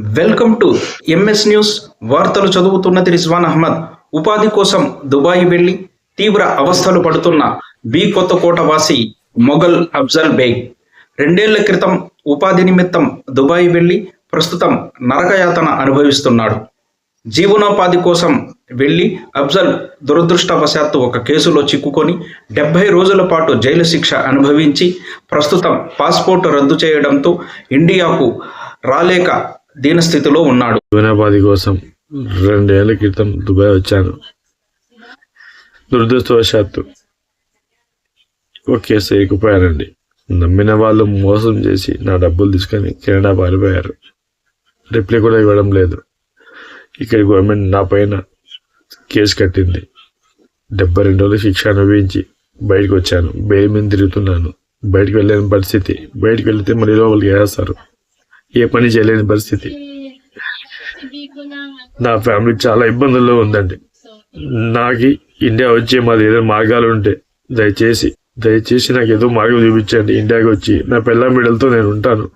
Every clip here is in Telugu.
Welcome to MS news. వార్తలు చదువుతున్నది రిజ్వాన్ అహ్మద్. ఉపాధి కోసం దుబాయ్ వెళ్ళి తీవ్ర అవస్థలు పడుతున్న బి కొత్తకోట వాసి మొఘల్ అఫ్జల్ బేగ్. రెండేళ్ళ క్రితం ఉపాధి నిమిత్తం దుబాయ్ వెళ్ళి ప్రస్తుతం నరకయాతన అనుభవిస్తున్నాడు. జీవనోపాధి కోసం వెళ్ళి అఫ్జల్ దురదృష్టవశాత్తు ఒక కేసులో చిక్కుకొని డెబ్బై రోజుల పాటు జైలు శిక్ష అనుభవించి ప్రస్తుతం పాస్పోర్ట్ రద్దు చేయడంతో ఇండియాకు రాలేక దీనస్థితిలో ఉన్నాడు. జీవనోపాధి కోసం రెండేళ్ళ క్రితం దుబాయ్ వచ్చాను. దురదృష్టవశాత్తు ఒక కేసు ఎక్కిపోయానండి నమ్మిన వాళ్ళు మోసం చేసి నా డబ్బులు తీసుకొని కెనడా పారిపోయారు. రిప్లై కూడా ఇవ్వడం లేదు. ఇక్కడ గవర్నమెంట్ నా పైన కేసు కట్టింది. డెబ్బై రెండు రోజులు శిక్ష అనుభవించి బయటకు వచ్చాను. బెయిల్ మీద తిరుగుతున్నాను. బయటకు వెళ్ళలేని పరిస్థితి. బయటకు వెళ్తే మళ్ళీ లోపలికి వేస్తారు ఏ పని చేయలేని పరిస్థితి. నా ఫ్యామిలీ చాలా ఇబ్బందుల్లో ఉందండి. నాకు ఇండియా వచ్చే మాది ఏదైనా మార్గాలు ఉంటే దయచేసి దయచేసి నాకు ఏదో మార్గం చూపించండి. ఇండియాకి వచ్చి నా పిల్ల బిడ్డలతో నేను ఉంటాను.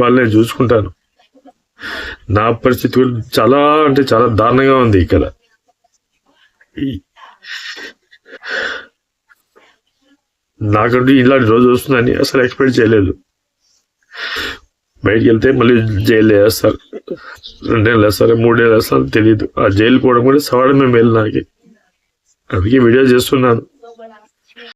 వాళ్ళు నేను చూసుకుంటాను. నా పరిస్థితి చాలా అంటే చాలా దారుణంగా ఉంది ఇక్కడ. నాకంటూ ఇలాంటి రోజు వస్తుందని అసలు ఎక్స్పెక్ట్ చేయలేదు. బయటికి వెళ్తే మళ్ళీ జైలు వేస్తారు. రెండేళ్ళు మూడు మూడేళ్ళు వేస్తారు తెలియదు ఆ జైలు పోవడం కూడా సవాడమే మేలు నాకు అందుకే వీడియో చేస్తున్నాను.